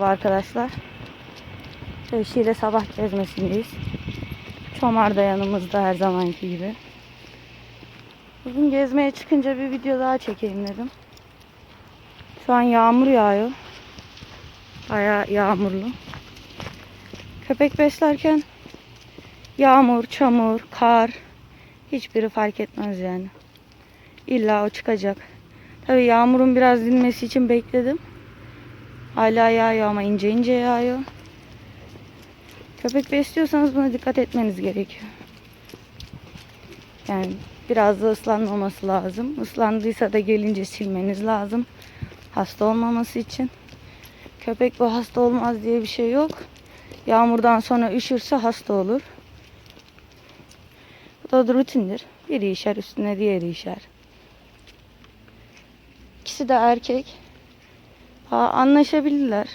Merhaba arkadaşlar. Eşiyle sabah gezmesindeyiz. Çomar da yanımızda her zamanki gibi. Bugün gezmeye çıkınca bir video daha çekeyim dedim. Şu an yağmur yağıyor. Baya yağmurlu. Köpek beslerken yağmur, çamur, kar hiçbiri fark etmez yani. İlla o çıkacak. Tabii yağmurun biraz dinmesi için bekledim. Hala yağıyor ama ince ince yağıyor. Köpek besliyorsanız buna dikkat etmeniz gerekiyor. Yani biraz da ıslanmaması lazım. Islandıysa da gelince silmeniz lazım. Hasta olmaması için. Köpek bu hasta olmaz diye bir şey yok. Yağmurdan sonra üşürse hasta olur. Bu da rutindir. Biri işer üstüne diğeri işer. İkisi de erkek. Aa, anlaşabilirler.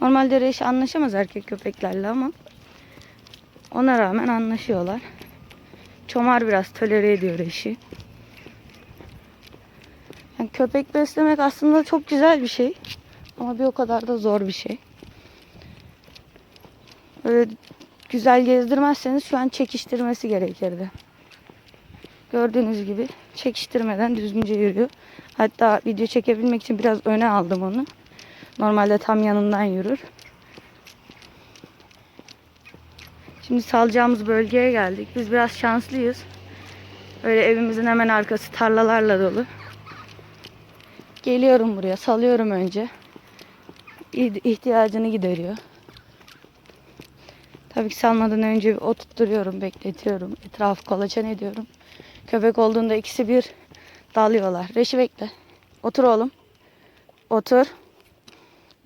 Normalde reş anlaşamaz erkek köpeklerle ama ona rağmen anlaşıyorlar. Çomar biraz tolere ediyor eşi. Yani köpek beslemek aslında çok güzel bir şey. Ama bir o kadar da zor bir şey. Böyle güzel gezdirmezseniz şu an çekiştirmesi gerekirdi. Gördüğünüz gibi çekiştirmeden düzgünce yürüyor. Hatta video çekebilmek için biraz öne aldım onu. Normalde tam yanından yürür. Şimdi salacağımız bölgeye geldik. Biz biraz şanslıyız. Öyle evimizin hemen arkası tarlalarla dolu. Geliyorum buraya, salıyorum önce. İh- ihtiyacını gideriyor. Tabii ki salmadan önce bir oturtturuyorum, bekletiyorum. Etrafı kolaçan ediyorum. Köpek olduğunda ikisi bir dalıyorlar. Reşi bekle. Otur oğlum. Otur.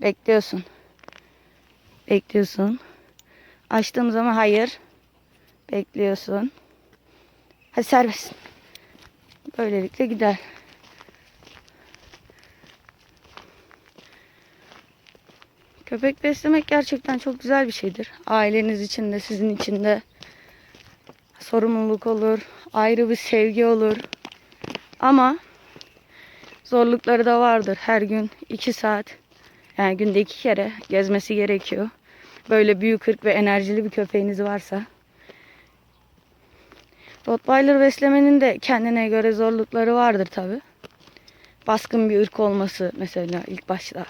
Bekliyorsun. Bekliyorsun. Açtığım zaman hayır. Bekliyorsun. Hadi serbest. Böylelikle gider. Köpek beslemek gerçekten çok güzel bir şeydir. Aileniz için de sizin için de sorumluluk olur. Ayrı bir sevgi olur. Ama zorlukları da vardır. Her gün iki saat yani günde iki kere gezmesi gerekiyor. Böyle büyük ırk ve enerjili bir köpeğiniz varsa. Rottweiler beslemenin de kendine göre zorlukları vardır tabi. Baskın bir ırk olması mesela ilk başta.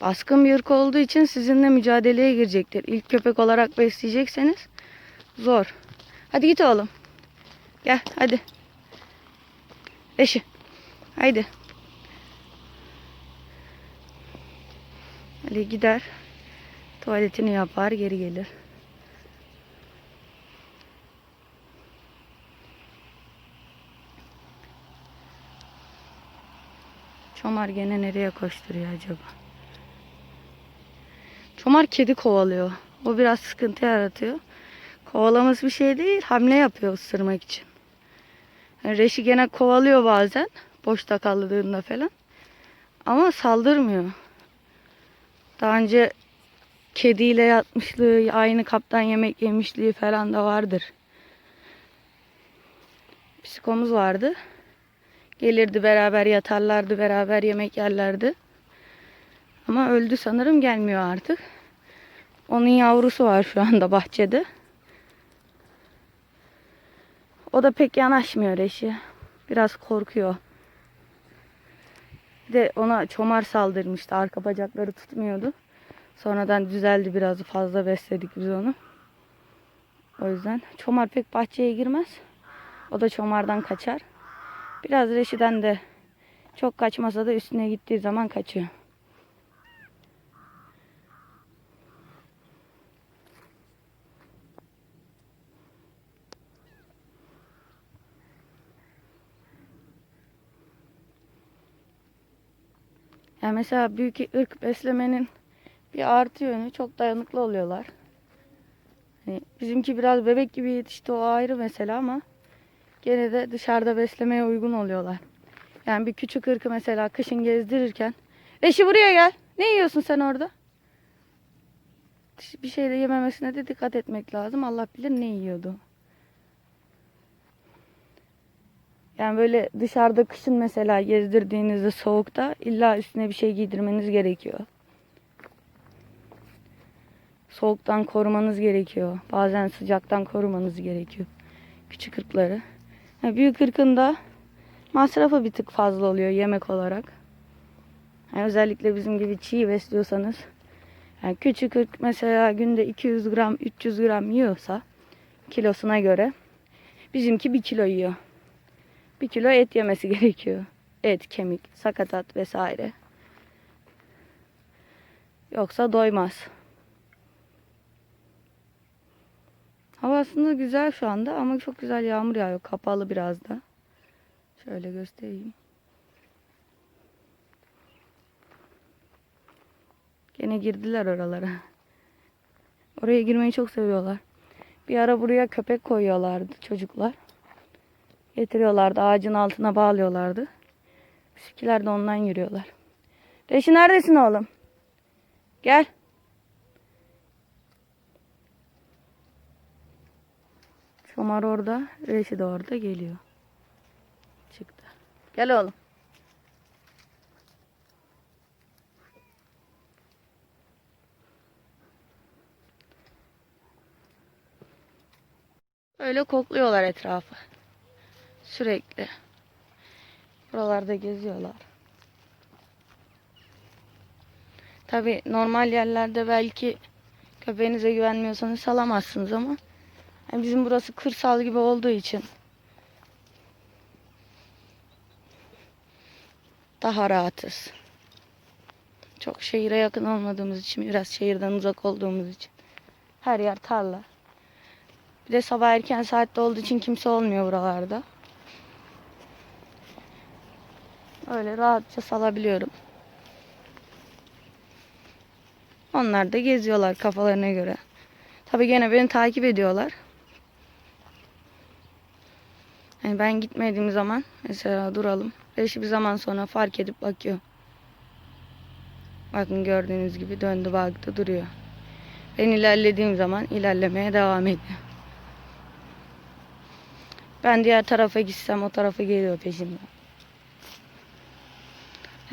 Baskın bir ırk olduğu için sizinle mücadeleye girecektir. İlk köpek olarak besleyecekseniz zor. Hadi git oğlum. Gel hadi. Eşi. Haydi. Ali gider. Tuvaletini yapar geri gelir. Çomar gene nereye koşturuyor acaba? Çomar kedi kovalıyor. O biraz sıkıntı yaratıyor. Kovalaması bir şey değil. Hamle yapıyor ısırmak için. Yani Reşi gene kovalıyor bazen. Boşta kaldığında falan. Ama saldırmıyor. Daha önce kediyle yatmışlığı, aynı kaptan yemek yemişliği falan da vardır. Psikomuz vardı. Gelirdi beraber yatarlardı, beraber yemek yerlerdi. Ama öldü sanırım gelmiyor artık. Onun yavrusu var şu anda bahçede. O da pek yanaşmıyor eşi. Biraz korkuyor. Bir de ona çomar saldırmıştı. Arka bacakları tutmuyordu. Sonradan düzeldi biraz fazla besledik biz onu. O yüzden çomar pek bahçeye girmez. O da çomardan kaçar. Biraz reşiden de çok kaçmasa da üstüne gittiği zaman kaçıyor. Yani mesela büyük ırk beslemenin bir artı yönü çok dayanıklı oluyorlar. Hani bizimki biraz bebek gibi yetişti o ayrı mesela ama gene de dışarıda beslemeye uygun oluyorlar. Yani bir küçük ırkı mesela kışın gezdirirken Eşi buraya gel. Ne yiyorsun sen orada? Bir şey de yememesine de dikkat etmek lazım. Allah bilir ne yiyordu. Yani böyle dışarıda kışın mesela gezdirdiğinizde soğukta illa üstüne bir şey giydirmeniz gerekiyor. Soğuktan korumanız gerekiyor. Bazen sıcaktan korumanız gerekiyor. Küçük ırkları. Yani büyük ırkında masrafı bir tık fazla oluyor yemek olarak. Yani özellikle bizim gibi çiğ besliyorsanız. Yani küçük ırk mesela günde 200 gram 300 gram yiyorsa kilosuna göre bizimki 1 kilo yiyor. 1 kilo et yemesi gerekiyor. Et, kemik, sakatat vesaire. Yoksa doymaz. Hava aslında güzel şu anda ama çok güzel yağmur yağıyor. Kapalı biraz da. Şöyle göstereyim. Gene girdiler oralara. Oraya girmeyi çok seviyorlar. Bir ara buraya köpek koyuyorlardı çocuklar. Getiriyorlardı ağacın altına bağlıyorlardı. Bizimkiler de ondan yürüyorlar. Reşi neredesin oğlum? Gel. Şomar orada, Reşi de orada geliyor. Çıktı. Gel oğlum. Öyle kokluyorlar etrafı. Sürekli. Buralarda geziyorlar. Tabi normal yerlerde belki köpeğinize güvenmiyorsanız salamazsınız ama yani bizim burası kırsal gibi olduğu için daha rahatız. Çok şehire yakın olmadığımız için, biraz şehirden uzak olduğumuz için. Her yer tarla. Bir de sabah erken saatte olduğu için kimse olmuyor buralarda. Öyle rahatça salabiliyorum. Onlar da geziyorlar kafalarına göre. Tabii gene beni takip ediyorlar. Yani ben gitmediğim zaman mesela duralım. Beşi bir zaman sonra fark edip bakıyor. Bakın gördüğünüz gibi döndü baktı duruyor. Ben ilerlediğim zaman ilerlemeye devam ediyor. Ben diğer tarafa gitsem o tarafa geliyor peşimden.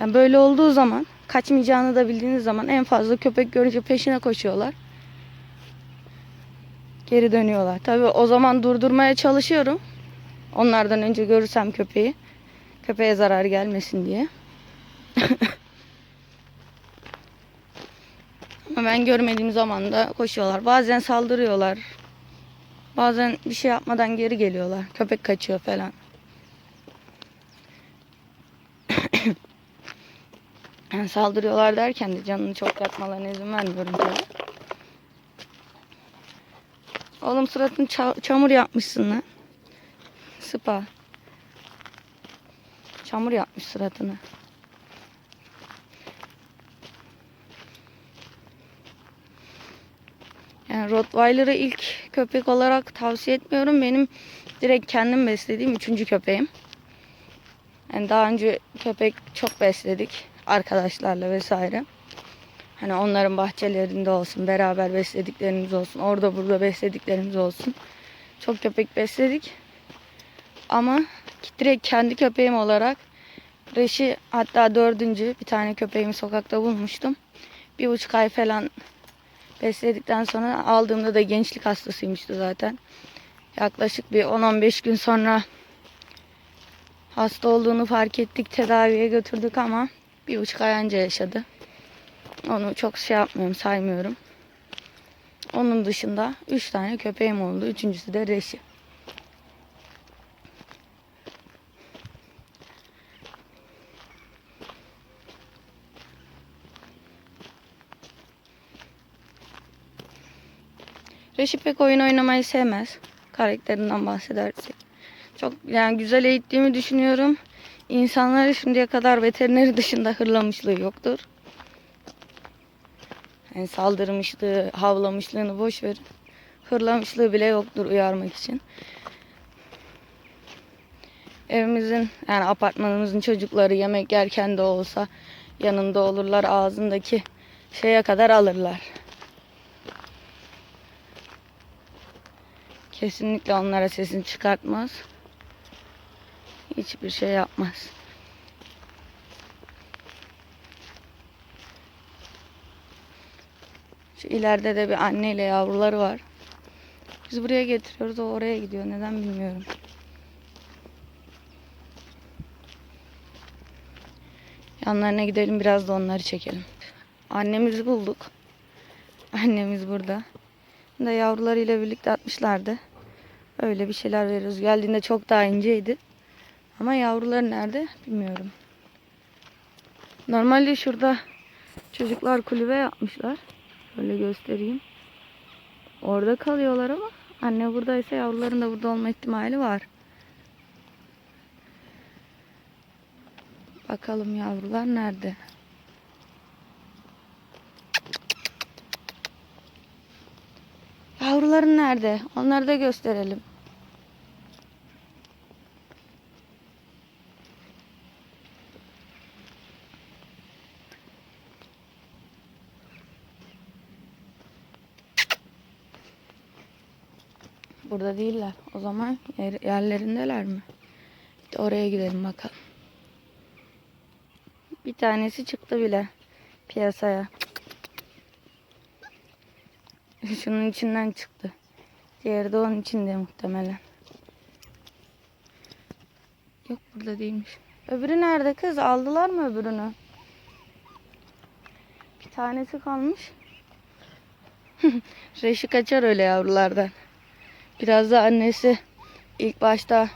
Yani böyle olduğu zaman kaçmayacağını da bildiğiniz zaman en fazla köpek görünce peşine koşuyorlar. Geri dönüyorlar. Tabii o zaman durdurmaya çalışıyorum. Onlardan önce görürsem köpeği. Köpeğe zarar gelmesin diye. Ama ben görmediğim zaman da koşuyorlar. Bazen saldırıyorlar. Bazen bir şey yapmadan geri geliyorlar. Köpek kaçıyor falan. Yani saldırıyorlar derken de canını çok yakmalarına izin vermiyorum tabii. Oğlum suratını ça- çamur yapmışsın lan. Sıpa. Çamur yapmış suratını. Yani Rottweiler'ı ilk köpek olarak tavsiye etmiyorum. Benim direkt kendim beslediğim üçüncü köpeğim. Yani daha önce köpek çok besledik arkadaşlarla vesaire. Hani onların bahçelerinde olsun, beraber beslediklerimiz olsun, orada burada beslediklerimiz olsun. Çok köpek besledik. Ama direkt kendi köpeğim olarak Reşi hatta dördüncü bir tane köpeğimi sokakta bulmuştum. Bir buçuk ay falan besledikten sonra aldığımda da gençlik hastasıymıştı zaten. Yaklaşık bir 10-15 gün sonra hasta olduğunu fark ettik. Tedaviye götürdük ama bir buçuk ay önce yaşadı. Onu çok şey yapmıyorum, saymıyorum. Onun dışında üç tane köpeğim oldu. Üçüncüsü de Reşi. Reşi pek oyun oynamayı sevmez. Karakterinden bahsedersek. Çok yani güzel eğittiğimi düşünüyorum. İnsanları şimdiye kadar veterineri dışında hırlamışlığı yoktur. Yani saldırmışlığı, havlamışlığını boş verin. Hırlamışlığı bile yoktur uyarmak için. Evimizin yani apartmanımızın çocukları yemek yerken de olsa yanında olurlar ağzındaki şeye kadar alırlar. Kesinlikle onlara sesini çıkartmaz. Hiçbir şey yapmaz. Şu ileride de bir anneyle yavruları var. Biz buraya getiriyoruz. O oraya gidiyor. Neden bilmiyorum. Yanlarına gidelim biraz da onları çekelim. Annemizi bulduk. Annemiz burada. Da yavrularıyla birlikte atmışlardı. Öyle bir şeyler veriyoruz. Geldiğinde çok daha inceydi. Ama yavruları nerede bilmiyorum. Normalde şurada çocuklar kulübe yapmışlar. Şöyle göstereyim. Orada kalıyorlar ama anne buradaysa yavruların da burada olma ihtimali var. Bakalım yavrular nerede? Yavruların nerede? Onları da gösterelim. Burada değiller. O zaman yer- yerlerindeler mi? Bir de oraya gidelim bakalım. Bir tanesi çıktı bile piyasaya. Şunun içinden çıktı. Diğeri de onun içinde muhtemelen. Yok burada değilmiş. Öbürü nerede kız? Aldılar mı öbürünü? Bir tanesi kalmış. Reşi kaçar öyle yavrulardan. Biraz da annesi ilk başta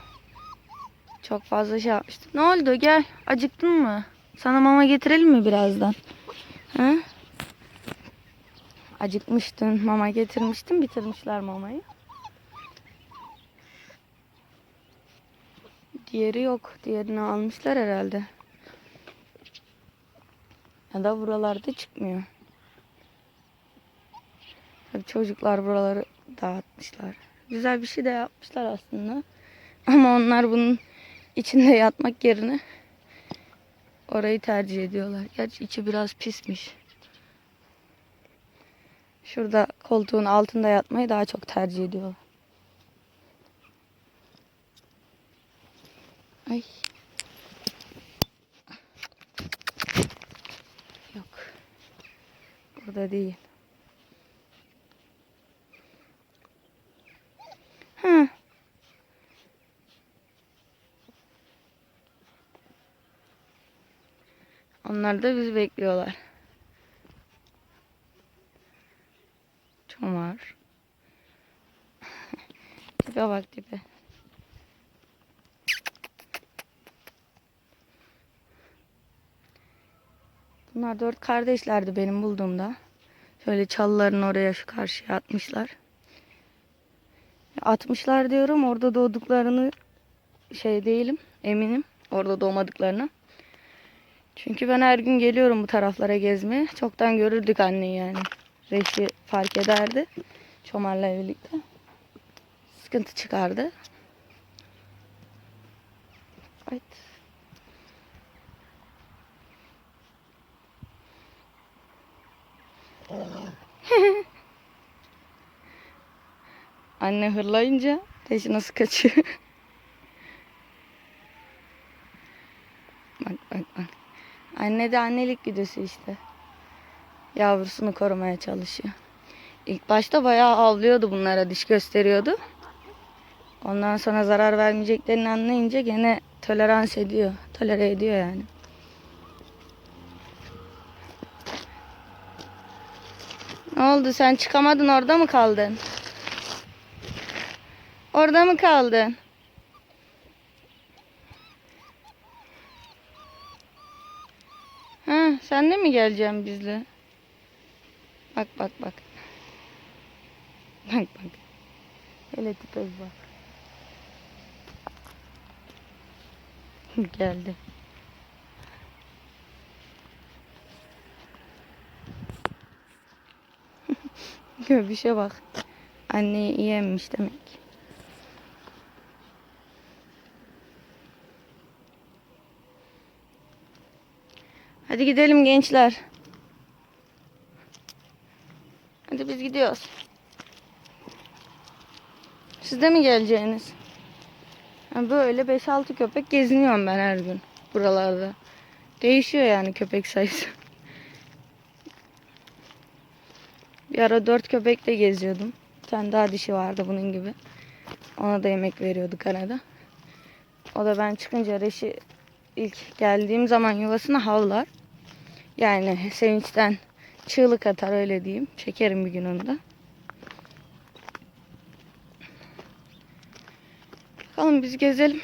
çok fazla şey yapmıştı. Ne oldu? Gel. Acıktın mı? Sana mama getirelim mi birazdan? Ha? Acıkmıştın. Mama getirmiştim. Bitirmişler mamayı. Diğeri yok. Diğerini almışlar herhalde. Ya da buralarda çıkmıyor. Tabii çocuklar buraları dağıtmışlar. Güzel bir şey de yapmışlar aslında. Ama onlar bunun içinde yatmak yerine orayı tercih ediyorlar. Gerçi içi biraz pismiş. Şurada koltuğun altında yatmayı daha çok tercih ediyorlar. Ay. Yok. Burada değil. Onlar da bizi bekliyorlar. Çomar. tipe bak tipe. Bunlar dört kardeşlerdi benim bulduğumda. Şöyle çalıların oraya şu karşıya atmışlar. Atmışlar diyorum orada doğduklarını şey değilim eminim orada doğmadıklarını. Çünkü ben her gün geliyorum bu taraflara gezmeye. Çoktan görürdük anneyi yani. Reşi fark ederdi. Çomar'la birlikte. Sıkıntı çıkardı. Evet. Anne hırlayınca Reşi nasıl kaçıyor. bak bak bak. Anne de annelik güdüsü işte. Yavrusunu korumaya çalışıyor. İlk başta bayağı avlıyordu bunlara, diş gösteriyordu. Ondan sonra zarar vermeyeceklerini anlayınca gene tolerans ediyor. Tolere ediyor yani. Ne oldu sen çıkamadın orada mı kaldın? Orada mı kaldın? Ha, geleceksin bizle? Bak bak bak. Bak bak. Hele tipe bak. Geldi. Göbüşe bak. Anneyi iyi emmiş demek. Hadi gidelim gençler. Hadi biz gidiyoruz. Siz de mi geleceğiniz? Yani böyle 5-6 köpek geziniyorum ben her gün buralarda. Değişiyor yani köpek sayısı. Bir ara 4 köpekle geziyordum. Bir tane daha dişi vardı bunun gibi. Ona da yemek veriyorduk arada. O da ben çıkınca Reşi ilk geldiğim zaman yuvasına havlar. Yani sevinçten çığlık atar öyle diyeyim. Çekerim bir gün onu da. Bakalım biz gezelim.